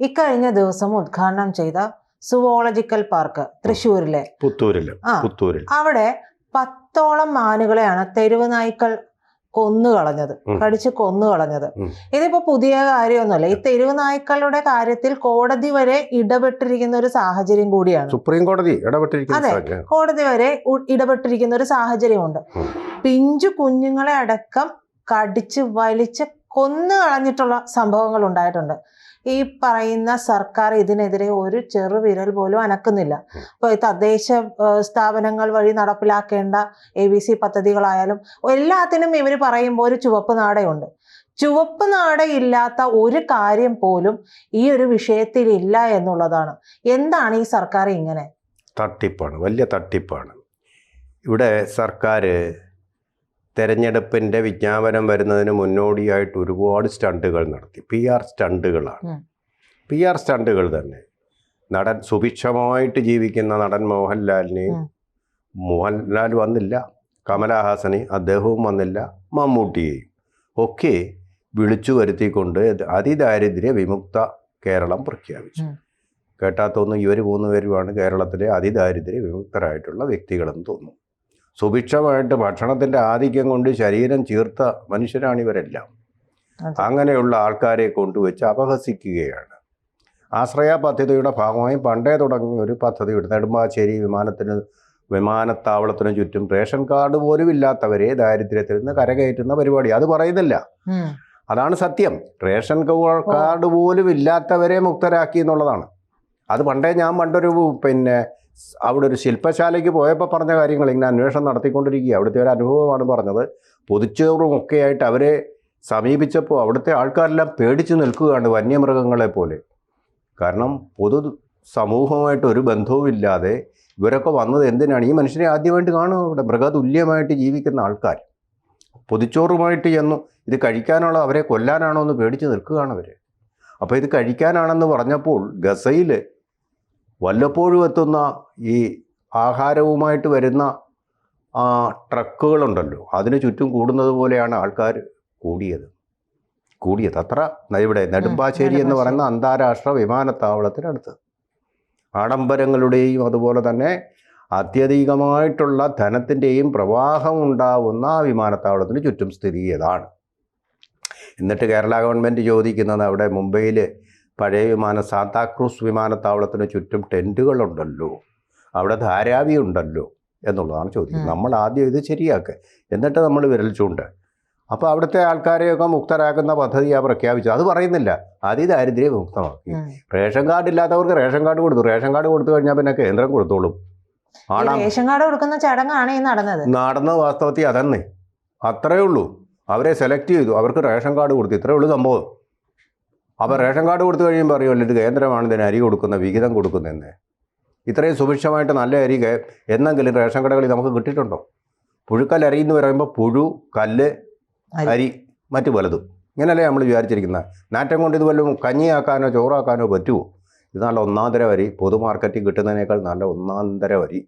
ഇക്കഴിഞ്ഞ ദിവസം ഉദ്ഘാടനം ചെയ്ത സുവോളജിക്കൽ പാർക്ക് തൃശ്ശൂരിലെ. പുത്തൂരിൽ പുത്തൂരിൽ അവിടെ പത്തോളം മാനുകളെയാണ് തെരുവ് നായ്ക്കൾ കൊന്നു കളഞ്ഞത് കടിച്ച് കൊന്നു കളഞ്ഞത്. ഇതിപ്പോ പുതിയ കാര്യമൊന്നുമല്ല ഈ തെരുവ് നായ്ക്കളുടെ കാര്യത്തിൽ കോടതി വരെ ഇടപെട്ടിരിക്കുന്ന ഒരു സാഹചര്യം കൂടിയാണ്. സുപ്രീം കോടതി അതെ. കോടതി വരെ ഇടപെട്ടിരിക്കുന്ന ഒരു സാഹചര്യമുണ്ട്. പിഞ്ചു കുഞ്ഞുങ്ങളെ അടക്കം കടിച്ച് വലിച്ച് കൊന്നു കളഞ്ഞിട്ടുള്ള സംഭവങ്ങൾ ഉണ്ടായിട്ടുണ്ട്. ഈ പറയുന്ന സർക്കാർ ഇതിനെതിരെ ഒരു ചെറുവിരൽ പോലും അനക്കുന്നില്ല. അപ്പോൾ ഈ തദ്ദേശ സ്ഥാപനങ്ങൾ വഴി നടപ്പിലാക്കേണ്ട എ ബി സി പദ്ധതികളായാലും എല്ലാത്തിനും ഇവർ പറയുമ്പോൾ ഒരു ചുവപ്പ് നാടയുണ്ട്. ചുവപ്പ് നാടയില്ലാത്ത ഒരു കാര്യം പോലും ഈ ഒരു വിഷയത്തിൽ ഇല്ല എന്നുള്ളതാണ്. എന്താണ് ഈ സർക്കാർ ഇങ്ങനെ? തട്ടിപ്പാണ് വലിയ തട്ടിപ്പാണ്. ഇവിടെ സർക്കാർ തെരഞ്ഞെടുപ്പിന്റെ വിജ്ഞാപനം വരുന്നതിന് മുന്നോടിയായിട്ട് ഒരുപാട് സ്റ്റണ്ടുകൾ നടത്തി. പി ആർ സ്റ്റണ്ടുകളാണ്. പി ആർ സ്റ്റണ്ടുകൾ തന്നെ. നടൻ സുഭിക്ഷമായിട്ട് ജീവിക്കുന്ന നടൻ മോഹൻലാലിനെ മോഹൻലാൽ വന്നില്ല. കമലഹാസനെ അദ്ദേഹവും വന്നില്ല. മമ്മൂട്ടിയെയും. ഒക്കെ വിളിച്ചു വരുത്തിക്കൊണ്ട് അതിദാരിദ്ര്യ വിമുക്ത കേരളം പ്രഖ്യാപിച്ചു. കേട്ടാത്തൊന്നും ഇവർ മൂന്ന് പേരുമാണ് കേരളത്തിലെ അതിദാരിദ്ര്യ വിമുക്തരായിട്ടുള്ള വ്യക്തികളെന്ന് തോന്നുന്നു. സുഭിക്ഷമായിട്ട് ഭക്ഷണത്തിന്റെ ആധിക്യം കൊണ്ട് ശരീരം ചീർത്ത മനുഷ്യരാണിവരെല്ലാം. അങ്ങനെയുള്ള ആൾക്കാരെ കൊണ്ടുവച്ച് അപഹസിക്കുകയാണ്. ആശ്രയ പദ്ധതിയുടെ ഭാഗമായി പണ്ടേ തുടങ്ങിയ ഒരു പദ്ധതിയുണ്ട് നെടുമ്പാശ്ശേരി വിമാനത്തിന് വിമാനത്താവളത്തിന് ചുറ്റും റേഷൻ കാർഡ് പോലും ഇല്ലാത്തവരെ ദാരിദ്ര്യത്തിൽ നിന്ന് കരകയറ്റുന്ന പരിപാടി. അത് പറയുന്നില്ല. അതാണ് സത്യം. റേഷൻ കാർഡ് പോലും ഇല്ലാത്തവരെ മുക്തരാക്കി എന്നുള്ളതാണ്. അത് പണ്ടേ ഞാൻ പണ്ടൊരു പിന്നെ അവിടെ ഒരു ശില്പശാലയ്ക്ക് പോയപ്പോൾ പറഞ്ഞ കാര്യങ്ങൾ ഇങ്ങനെ അന്വേഷണം നടത്തിക്കൊണ്ടിരിക്കുക. അവിടുത്തെ ഒരു അനുഭവമാണ് പറഞ്ഞത്. പൊതിച്ചോറും ഒക്കെ ആയിട്ട് അവരെ സമീപിച്ചപ്പോൾ അവിടുത്തെ ആൾക്കാരെല്ലാം പേടിച്ച് നിൽക്കുകയാണ് വന്യമൃഗങ്ങളെ പോലെ. കാരണം പൊതു സമൂഹമായിട്ട് ഒരു ബന്ധവുമില്ലാതെ ഇവരൊക്കെ വന്നത് എന്തിനാണ്? ഈ മനുഷ്യനെ ആദ്യമായിട്ട് കാണും അവിടെ മൃഗതുല്യമായിട്ട് ജീവിക്കുന്ന ആൾക്കാർ. പൊതിച്ചോറുമായിട്ട് ചെന്നു ഇത് കഴിക്കാനുള്ള അവരെ കൊല്ലാനാണോ എന്ന് പേടിച്ച് നിൽക്കുകയാണ് അവർ അപ്പോൾ ഇത് കഴിക്കാനാണെന്ന് പറഞ്ഞപ്പോൾ ഗസയിൽ വല്ലപ്പോഴും എത്തുന്ന ഈ ആഹാരവുമായിട്ട് വരുന്ന ആ ട്രക്കുകളുണ്ടല്ലോ. അതിന് ചുറ്റും കൂടുന്നത് പോലെയാണ് ആൾക്കാർ കൂടിയത്. കൂടിയത്. അത്ര ഇവിടെ നെടുമ്പാശ്ശേരി എന്ന് പറയുന്ന അന്താരാഷ്ട്ര വിമാനത്താവളത്തിനടുത്ത്. ആഡംബരങ്ങളുടെയും അതുപോലെ തന്നെ അത്യധികമായിട്ടുള്ള ധനത്തിന്റെയും പ്രവാഹം ഉണ്ടാവുന്ന ആ വിമാനത്താവളത്തിന് ചുറ്റും സ്ഥിതി ചെയ്തതാണ്. എന്നിട്ട് കേരള ഗവൺമെന്റ് ചോദിക്കുന്നത് അവിടെ മുംബൈയിൽ പഴയ വിമാന സാന്താക്രൂസ് വിമാനത്താവളത്തിന് ചുറ്റും ടെന്റുകളുണ്ടല്ലോ അവിടെ ധാരാവി ഉണ്ടല്ലോ എന്നുള്ളതാണ് ചോദ്യം. നമ്മൾ ആദ്യം ഇത് ശരിയാക്കുക എന്നിട്ട് നമ്മൾ വിരൽ ചൂണ്ട്. അപ്പോൾ അവിടുത്തെ ആൾക്കാരെയൊക്കെ മുക്തരാക്കുന്ന പദ്ധതിയാണ് പ്രഖ്യാപിച്ചത്. അത് പറയുന്നില്ല. അതിദാരിദ്ര്യ മുക്തമാക്കി. റേഷൻ കാർഡ് ഇല്ലാത്തവർക്ക് റേഷൻ കാർഡ് കൊടുത്തു. റേഷൻ കാർഡ് കൊടുത്തു കഴിഞ്ഞാൽ പിന്നെ കേന്ദ്രം കൊടുത്തോളും. റേഷൻ കാർഡ് കൊടുക്കുന്ന ചടങ്ങാണ് ഈ നടന്നത്. നടന്ന വാസ്തവത്തിൽ അതന്നെ. അത്രയേ ഉള്ളൂ. അവരെ സെലക്ട് ചെയ്തു. അവർക്ക് റേഷൻ കാർഡ് കൊടുത്തു. ഇത്രയേ ഉള്ളൂ സംഭവം. അപ്പോൾ റേഷൻ കാർഡ് കൊടുത്തു കഴിയുമ്പോൾ അറിയുമല്ലോ ഇത് കേന്ദ്രമാണ് ഇതിന് അരി കൊടുക്കുന്ന വിഹിതം കൊടുക്കുന്നതെന്ന്. ഇത്രയും സുഭിക്ഷമായിട്ട് നല്ല അരി എന്നെങ്കിലും റേഷൻ കടകളിൽ നമുക്ക് കിട്ടിയിട്ടുണ്ടോ? പുഴുക്കൽ അരി എന്ന് പറയുമ്പോൾ പുഴു കല്ല് അരി. മറ്റു പലതും. ഇങ്ങനെയല്ലേ നമ്മൾ വിചാരിച്ചിരിക്കുന്നത് നാറ്റം കൊണ്ട് ഇത് വല്ലതും കഞ്ഞിയാക്കാനോ ചോറാക്കാനോ പറ്റുമോ ഇത് നല്ല ഒന്നാന്തര വരി. പൊതു മാർക്കറ്റിൽ കിട്ടുന്നതിനേക്കാൾ നല്ല ഒന്നാന്തര വരി.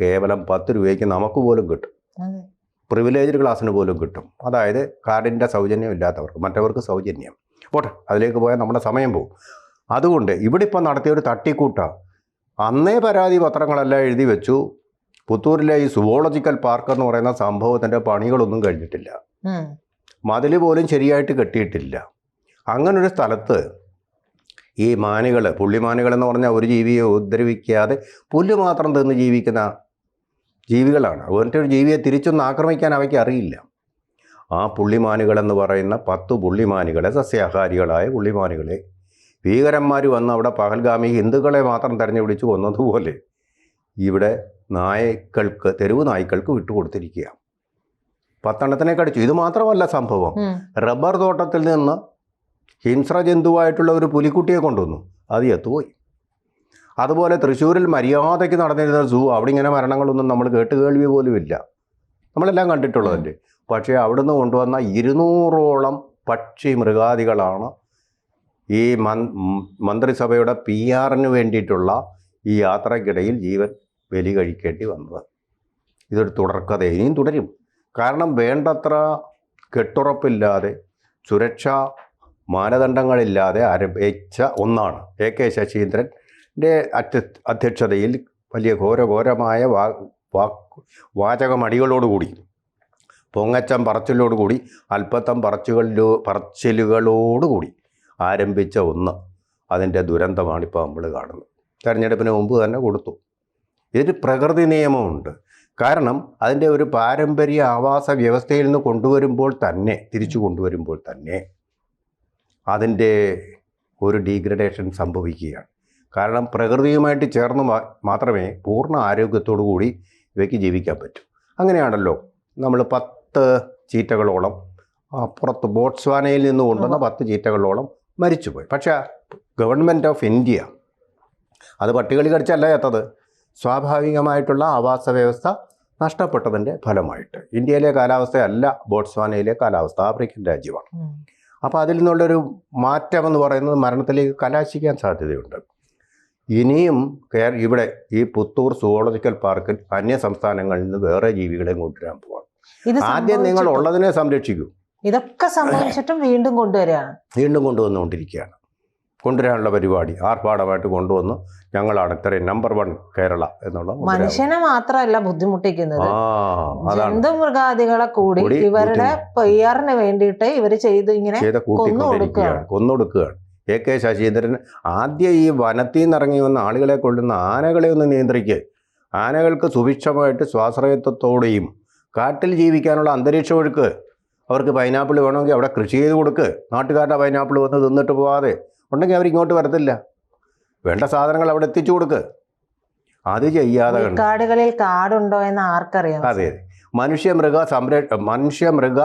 കേവലം പത്ത് രൂപയ്ക്ക് നമുക്ക് പോലും കിട്ടും. പ്രിവിലേജ് പ്രിവിലേജ്ഡ് ക്ലാസ്സിന് പോലും കിട്ടും. അതായത് കാർഡിന്റെ സൗജന്യം ഇല്ലാത്തവർക്ക് മറ്റവർക്ക് സൗജന്യം. പോട്ടെ അതിലേക്ക് പോയാൽ നമ്മുടെ സമയം പോകും അതുകൊണ്ട് ഇവിടെ ഇപ്പം നടത്തിയ ഒരു തട്ടിക്കൂട്ടാണ് അന്നേ പരാതി പത്രങ്ങളെല്ലാം എഴുതി വെച്ചു. പുത്തൂരിലെ ഈ സുവോളജിക്കൽ പാർക്ക് എന്ന് പറയുന്ന സംഭവത്തിന്റെ പണികളൊന്നും കഴിഞ്ഞിട്ടില്ല. മതിൽ പോലും ശരിയായിട്ട് കെട്ടിയിട്ടില്ല. അങ്ങനൊരു സ്ഥലത്ത് ഈ മാനുകൾ പുള്ളിമാനുകൾ എന്ന് പറഞ്ഞാൽ ഒരു ജീവിയെ ഉപദ്രവിക്കാതെ പുല്ല് മാത്രം തിന്ന് ജീവിക്കുന്ന ജീവികളാണ്. അതുപോലത്തെ ഒരു ജീവിയെ തിരിച്ചൊന്ന് ആക്രമിക്കാൻ അവയ്ക്ക് അറിയില്ല. ആ പുള്ളിമാനുകളെന്ന് പറയുന്ന പത്ത് പുള്ളിമാനുകളെ സസ്യാഹാരികളായ പുള്ളിമാനുകളെ. ഭീകരന്മാർ വന്ന് അവിടെ പകൽഗാമി ഹിന്ദുക്കളെ മാത്രം തെരഞ്ഞുപിടിച്ച് കൊന്നതുപോലെ ഇവിടെ നായ്ക്കൾക്ക് തെരുവ് നായ്ക്കൾക്ക് വിട്ടുകൊടുത്തിരിക്കുക പത്തെണ്ണത്തിനെ കടിച്ചു. ഇത് മാത്രമല്ല സംഭവം. റബ്ബർ തോട്ടത്തിൽ നിന്ന് ഹിംസ്ര ജന്തുവായിട്ടുള്ള ഒരു പുലിക്കുട്ടിയെ കൊണ്ടുവന്നു. അത് എത്തുപോയി. അതുപോലെ തൃശ്ശൂരിൽ മര്യാദയ്ക്ക് നടന്നിരുന്ന സൂ അവിടെ ഇങ്ങനെ മരണങ്ങളൊന്നും നമ്മൾ കേട്ട് കേൾവി പോലും ഇല്ല നമ്മളെല്ലാം കണ്ടിട്ടുള്ളതല്ലേ? പക്ഷേ അവിടുന്ന് കൊണ്ടുവന്ന ഇരുന്നൂറോളം പക്ഷി മൃഗാദികളാണ് ഈ മന് മന്ത്രിസഭയുടെ പി ആറിന് വേണ്ടിയിട്ടുള്ള ഈ യാത്രക്കിടയിൽ ജീവൻ ബലി കഴിക്കേണ്ടി വന്നത്. ഇതൊരു തുടർക്കഥ. ഇനിയും തുടരും. കാരണം വേണ്ടത്ര കെട്ടുറപ്പില്ലാതെ സുരക്ഷാ മാനദണ്ഡങ്ങളില്ലാതെ ആരംഭിച്ച ഒന്നാണ്. എ കെ ശശീന്ദ്രന്റെ അധ്യ അധ്യക്ഷതയിൽ വലിയ ഘോരഘോരമായ വാ വാക്ക് വാചകമടികളോടുകൂടി പൊങ്ങച്ചം പറച്ചിലോടുകൂടി അല്പത്തം പറച്ചുകളിലോ പറച്ചിലുകളോടുകൂടി ആരംഭിച്ച ഒന്ന്. അതിന്റെ ദുരന്തമാണിപ്പോൾ നമ്മൾ കാണുന്നത്. തെരഞ്ഞെടുപ്പിന് മുമ്പ് തന്നെ കൊടുത്തു. ഇതിന് പ്രകൃതി നിയമമുണ്ട്. കാരണം അതിന്റെ ഒരു പാരമ്പര്യ ആവാസ വ്യവസ്ഥയിൽ നിന്ന് കൊണ്ടുവരുമ്പോൾ തന്നെ തിരിച്ചു കൊണ്ടുവരുമ്പോൾ തന്നെ അതിന്റെ ഒരു ഡീഗ്രഡേഷൻ സംഭവിക്കുകയാണ്. കാരണം പ്രകൃതിയുമായിട്ട് ചേർന്ന് മാത്രമേ പൂർണ ആരോഗ്യത്തോടു കൂടി ഇവയ്ക്ക് ജീവിക്കാൻ പറ്റൂ. അങ്ങനെയാണല്ലോ നമ്മൾ പത്ത് ചീറ്റകളോളം പുറത്ത് ബോട്സ്വാനയിൽ നിന്ന് കൊണ്ടുവന്ന പത്ത് ചീറ്റകളോളം മരിച്ചുപോയി. പക്ഷേ ഗവൺമെന്റ് ഓഫ് ഇന്ത്യ അത് പട്ടികളി കടിച്ചല്ല എത്തത് സ്വാഭാവികമായിട്ടുള്ള ആവാസ വ്യവസ്ഥ നഷ്ടപ്പെട്ടതിന്റെ ഫലമായിട്ട്. ഇന്ത്യയിലെ കാലാവസ്ഥയല്ല ബോട്സ്വാനയിലെ കാലാവസ്ഥ ആഫ്രിക്കൻ രാജ്യമാണ്. അപ്പോൾ അതിൽ നിന്നുള്ളൊരു മാറ്റം എന്ന് പറയുന്നത് മരണത്തിലേക്ക് കലാശിക്കാൻ സാധ്യതയുണ്ട്. ഇനിയും കേര ഇവിടെ ഈ പുത്തൂർ സുവോളജിക്കൽ പാർക്കിൽ അന്യ സംസ്ഥാനങ്ങളിൽ നിന്ന് വേറെ ജീവികളെയും കൊണ്ടുവരാൻ പോവാം ഇത് ആദ്യം നിങ്ങൾ ഉള്ളതിനെ സംരക്ഷിക്കൂ. ഇതൊക്കെ സംഭവിച്ചിട്ടും വീണ്ടും കൊണ്ടുവരികയാണ്. വീണ്ടും കൊണ്ടുവന്നുകൊണ്ടിരിക്കുകയാണ്. കൊണ്ടുവരാനുള്ള പരിപാടി ആർഭാടമായിട്ട് കൊണ്ടുവന്നു. ഞങ്ങളാണ് ഇത്രയും നമ്പർ വൺ കേരള എന്നുള്ള. മനുഷ്യനെ മാത്രമല്ല ബുദ്ധിമുട്ടിക്കുന്നത്. ആ അതാണ്. ജന്തുമൃഗാദികളെ കൂടി ഇവരുടെ പെയ്യാറിന് വേണ്ടിയിട്ട് ഇവർ ചെയ്ത് ഇങ്ങനെ കൊന്നുകൊടുക്കുകയാണ്. കൊന്നൊടുക്കുകയാണ്. എ കെ ശശീന്ദ്രൻ ആദ്യം ഈ വനത്തിൽ നിന്ന് ഇറങ്ങി വന്ന ആളുകളെ കൊള്ളുന്ന ആനകളെ ഒന്ന് നിയന്ത്രിക്കുക ആനകൾക്ക് സുഭിക്ഷമായിട്ട് സ്വാശ്രയത്വത്തോടെയും കാട്ടിൽ ജീവിക്കാനുള്ള അന്തരീക്ഷം ഒഴുക്ക്. അവർക്ക് പൈനാപ്പിൾ വേണമെങ്കിൽ അവിടെ കൃഷി ചെയ്ത് കൊടുക്ക്. നാട്ടുകാരുടെ പൈനാപ്പിൾ വന്ന് തിന്നിട്ട് പോവാതെ. ഉണ്ടെങ്കിൽ അവർ ഇങ്ങോട്ട് വരത്തില്ല. വേണ്ട സാധനങ്ങൾ അവിടെ എത്തിച്ചു കൊടുക്ക്. അത് ചെയ്യാതെ കാടുകളിൽ കാടുണ്ടോ എന്ന് ആർക്കറിയാം? അതെ അതെ. മനുഷ്യ മൃഗ സംര മനുഷ്യ മൃഗ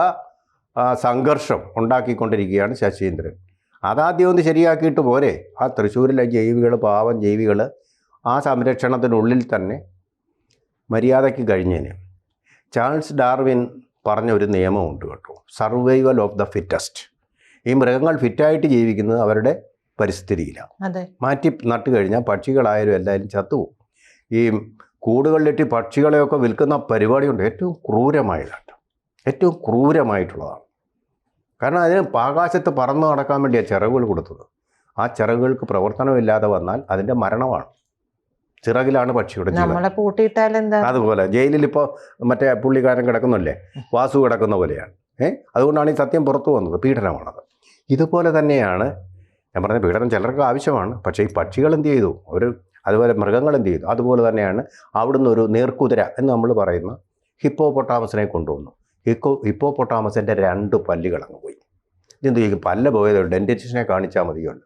സംഘർഷം ഉണ്ടാക്കിക്കൊണ്ടിരിക്കുകയാണ് ശശീന്ദ്രൻ. അതാദ്യം ഒന്ന് ശരിയാക്കിയിട്ട് പോരെ. ആ തൃശ്ശൂരിലെ ജൈവികൾ പാവം ജൈവികൾ ആ സംരക്ഷണത്തിനുള്ളിൽ തന്നെ മര്യാദയ്ക്ക് കഴിഞ്ഞേനെ. ചാൾസ് ഡാർവിൻ പറഞ്ഞ ഒരു നിയമമുണ്ട് കേട്ടോ. Survival of the fittest. ഈ മൃഗങ്ങൾ ഫിറ്റായിട്ട് ജീവിക്കുന്നത് അവരുടെ പരിസ്ഥിതിയിലാണ്. മാറ്റി നട്ട് കഴിഞ്ഞാൽ പക്ഷികളായാലും എല്ലാവരും ചത്തുപോകും. ഈ കൂടുകളിലിട്ട് പക്ഷികളെയൊക്കെ വിൽക്കുന്ന പരിപാടിയുണ്ട്. ഏറ്റവും ക്രൂരമായതാണ്. ഏറ്റവും ക്രൂരമായിട്ടുള്ളതാണ്. കാരണം അതിന് ആകാശത്ത് പറന്നു നടക്കാൻ വേണ്ടിയാണ് ചിറകുകൾ കൊടുത്തത്. ആ ചിറകുകൾക്ക് പ്രവർത്തനമില്ലാതെ വന്നാൽ അതിന്റെ മരണമാണ്. ചിറകിലാണ് പക്ഷിയുടെ ജീവൻ. നമ്മളെ പൂട്ടിയിട്ടാൽ എന്താ? അതുപോലെ ജയിലിൽ ഇപ്പോൾ മറ്റേ പുള്ളിക്കാരൻ കിടക്കുന്നല്ലേ? വാസു കിടക്കുന്ന പോലെയാണ്. ഏ? അതുകൊണ്ടാണ് ഈ സത്യം പുറത്തു വന്നത് പീഡനമാണത്. ഇതുപോലെ തന്നെയാണ് ഞാൻ പറഞ്ഞ പീഡനം ചിലർക്ക് ആവശ്യമാണ് പക്ഷേ ഈ പക്ഷികൾ എന്ത് ചെയ്തു? അവർ അതുപോലെ മൃഗങ്ങൾ എന്ത് ചെയ്തു? അതുപോലെ തന്നെയാണ് അവിടുന്ന് ഒരു നേർക്കുതിര എന്ന് നമ്മൾ പറയുന്ന ഹിപ്പോ പൊട്ടാമസിനെ കൊണ്ടുവന്നു. ഹിക്കോ ഹിപ്പോ പൊട്ടാമസിന്റെ രണ്ട് പല്ലുകൾ അങ്ങ് പോയി. ഇതെന്ത് ചെയ്യും? പല്ല് പോയത് ഡെന്റിസ്റ്റിനെ കാണിച്ചാൽ മതിയുണ്ട്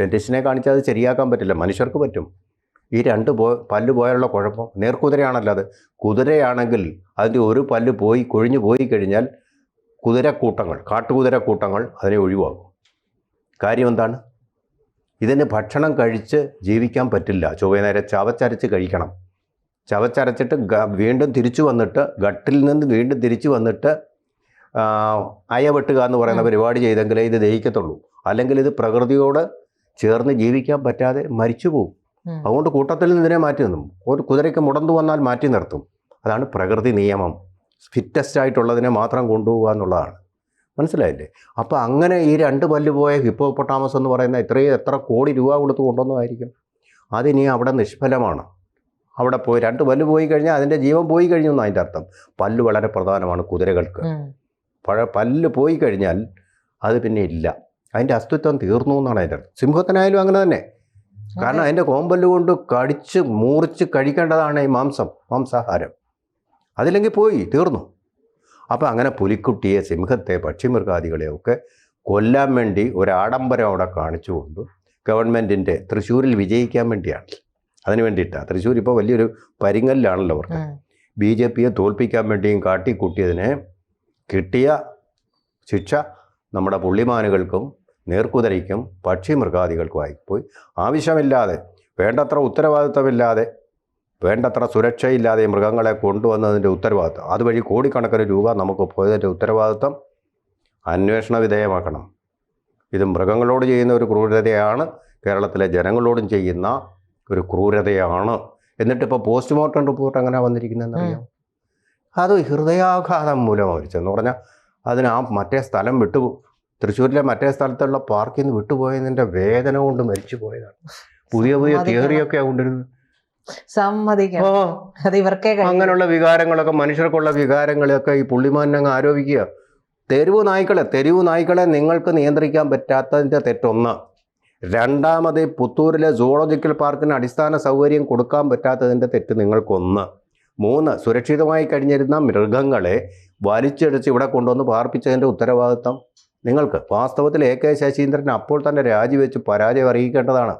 ഡെന്റിസ്റ്റിനെ കാണിച്ചാൽ അത് ശരിയാക്കാൻ പറ്റില്ല. മനുഷ്യർക്ക് പറ്റും. ഈ രണ്ട് പോ പല്ല് പോയാലുള്ള കുഴപ്പം. നേർക്കുതിരയാണല്ലോ അത്. കുതിരയാണെങ്കിൽ അതിന്റെ ഒരു പല്ല് പോയി കൊഴിഞ്ഞു പോയി കഴിഞ്ഞാൽ കുതിരക്കൂട്ടങ്ങൾ കാട്ടുകുതിരക്കൂട്ടങ്ങൾ അതിനെ ഒഴിവാക്കും. കാര്യം എന്താണ്? ഇതിന് ഭക്ഷണം കഴിച്ച് ജീവിക്കാൻ പറ്റില്ല. ചൊവ്വ നേരെ ചവച്ചരച്ച് കഴിക്കണം. ചവച്ചരച്ചിട്ട് വീണ്ടും തിരിച്ചു വന്നിട്ട് ഗട്ടിൽ നിന്ന് വീണ്ടും തിരിച്ചു വന്നിട്ട് അയവെട്ടുക എന്ന് പറയുന്ന പരിപാടി ചെയ്തെങ്കിലേ ഇത് ദഹിക്കത്തുള്ളൂ. അല്ലെങ്കിൽ ഇത് പ്രകൃതിയോട് ചേർന്ന് ജീവിക്കാൻ പറ്റാതെ മരിച്ചു പോകും. അതുകൊണ്ട് കൂട്ടത്തിൽ നിന്ന് ഇതിനെ മാറ്റി നിന്നും. ഒരു കുതിരയ്ക്ക് മുടന്തു വന്നാൽ മാറ്റി നിർത്തും. അതാണ് പ്രകൃതി നിയമം. ഫിറ്റസ്റ്റ് ആയിട്ടുള്ളതിനെ മാത്രം കൊണ്ടുപോകുക എന്നുള്ളതാണ്. മനസ്സിലായില്ലേ? അപ്പോൾ അങ്ങനെ ഈ രണ്ട് പല്ല് പോയ ഹിപ്പോപ്പൊട്ടാമസ് എന്ന് പറയുന്ന ഇത്രയും എത്ര കോടി രൂപ കൊടുത്ത് കൊണ്ടുവന്നതായിരിക്കും? അതിനി അവിടെ നിഷ്ഫലമാണ്. അവിടെ പോയി രണ്ട് പല്ല് പോയി കഴിഞ്ഞാൽ അതിന്റെ ജീവൻ പോയി കഴിഞ്ഞു എന്നാണ് അതിന്റെ അർത്ഥം. പല്ല് വളരെ പ്രധാനമാണ് കുതിരകൾക്ക്. പഴ പല്ല് പോയി കഴിഞ്ഞാൽ അത് പിന്നെ ഇല്ല. അതിന്റെ അസ്തിത്വം തീർന്നു എന്നാണ് അതിന്റെ അർത്ഥം. സിംഹത്തിനായാലും അങ്ങനെ തന്നെ. കാരണം അതിന്റെ കോമ്പല്ല് കൊണ്ട് കടിച്ച് മൂറിച്ച് കഴിക്കേണ്ടതാണ് ഈ മാംസം മാംസാഹാരം. അതില്ലെങ്കിൽ പോയി തീർന്നു. അപ്പോൾ അങ്ങനെ പുലിക്കുട്ടിയെ സിംഹത്തെ പക്ഷിമൃഗാദികളെയൊക്കെ കൊല്ലാൻ വേണ്ടി ഒരു ആഡംബരം അവിടെ കാണിച്ചുകൊണ്ട് ഗവൺമെന്റിന്റെ തൃശ്ശൂരിൽ വിജയിക്കാൻ വേണ്ടിയാണ്. അതിന് വേണ്ടിയിട്ടാണ്. തൃശ്ശൂർ ഇപ്പോൾ വലിയൊരു പരിങ്ങലിലാണല്ലോ അവർക്ക്. ബി ജെ പിയെ തോൽപ്പിക്കാൻ വേണ്ടിയും കാട്ടിക്കൂട്ടിയതിനെ കിട്ടിയ ശിക്ഷ നമ്മുടെ പുള്ളിമാനുകൾക്കും നേർക്കുതിരയ്ക്കും പക്ഷിമൃഗാദികൾക്കുമായി പോയി ആവശ്യമില്ലാതെ വേണ്ടത്ര ഉത്തരവാദിത്തമില്ലാതെ വേണ്ടത്ര സുരക്ഷയില്ലാതെ മൃഗങ്ങളെ കൊണ്ടുവന്നതിന്റെ ഉത്തരവാദിത്തം അതുവഴി കോടിക്കണക്കിന് രൂപ നമുക്ക് പോയതിന്റെ ഉത്തരവാദിത്തം അന്വേഷണ വിധേയമാക്കണം. ഇത് മൃഗങ്ങളോട് ചെയ്യുന്ന ഒരു ക്രൂരതയാണ് കേരളത്തിലെ ജനങ്ങളോടും ചെയ്യുന്ന ഒരു ക്രൂരതയാണ്. എന്നിട്ടിപ്പോൾ പോസ്റ്റ്മോർട്ടം റിപ്പോർട്ട് എങ്ങനെ വന്നിരിക്കുന്നതെന്ന് അറിയാം അത് ഹൃദയാഘാതം മൂലം മരിച്ചെന്ന് പറഞ്ഞാൽ അതിന് ആ മറ്റേ സ്ഥലം വിട്ടു തൃശ്ശൂരിലെ മറ്റേ സ്ഥലത്തുള്ള പാർക്കിൽ നിന്ന് വിട്ടുപോയതിന്റെ വേദന കൊണ്ട് മരിച്ചു പോയതാണ്. പുതിയ പുതിയ തിയറിയൊക്കെ കൊണ്ടിരുന്നു സമ്മതിക്കാം അത് ഇവർക്കേ. അങ്ങനെയുള്ള വികാരങ്ങളൊക്കെ മനുഷ്യർക്കുള്ള വികാരങ്ങളെയൊക്കെ ഈ പുള്ളിമാനങ്ങ് ആരോപിക്കുക. തെരുവ് നായ്ക്കളെ തെരുവ് നായ്ക്കളെ നിങ്ങൾക്ക് നിയന്ത്രിക്കാൻ പറ്റാത്തതിന്റെ തെറ്റൊന്ന്. രണ്ടാമത് പുത്തൂരിലെ സൂളജിക്കൽ പാർക്കിന് അടിസ്ഥാന സൗകര്യം കൊടുക്കാൻ പറ്റാത്തതിന്റെ തെറ്റ് നിങ്ങൾക്കൊന്ന്. മൂന്ന് സുരക്ഷിതമായി കഴിഞ്ഞിരുന്ന മൃഗങ്ങളെ വലിച്ചെടുത്ത് ഇവിടെ കൊണ്ടുവന്ന് പാർപ്പിച്ചതിന്റെ ഉത്തരവാദിത്തം. നിങ്ങൾക്ക് വാസ്തവത്തിൽ എ കെ ശശീന്ദ്രൻ അപ്പോൾ തന്നെ രാജിവെച്ച് പരാജയം അറിയിക്കേണ്ടതാണ്.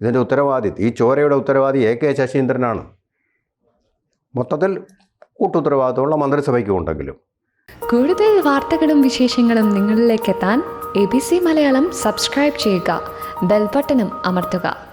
ഇതിന്റെ ഉത്തരവാദി ഈ ചോരയുടെ ഉത്തരവാദി എ കെ ശശീന്ദ്രനാണ്. മൊത്തത്തിൽ കൂട്ടുത്തരവാദിത്തമുള്ള മന്ത്രിസഭയ്ക്കും ഉണ്ടെങ്കിലും കൂടുതൽ വാർത്തകളും വിശേഷങ്ങളും നിങ്ങളിലേക്ക് എത്താൻ A B C Malayalam subscribe ചെയ്യുക ബെൽബട്ടനും അമർത്തുക.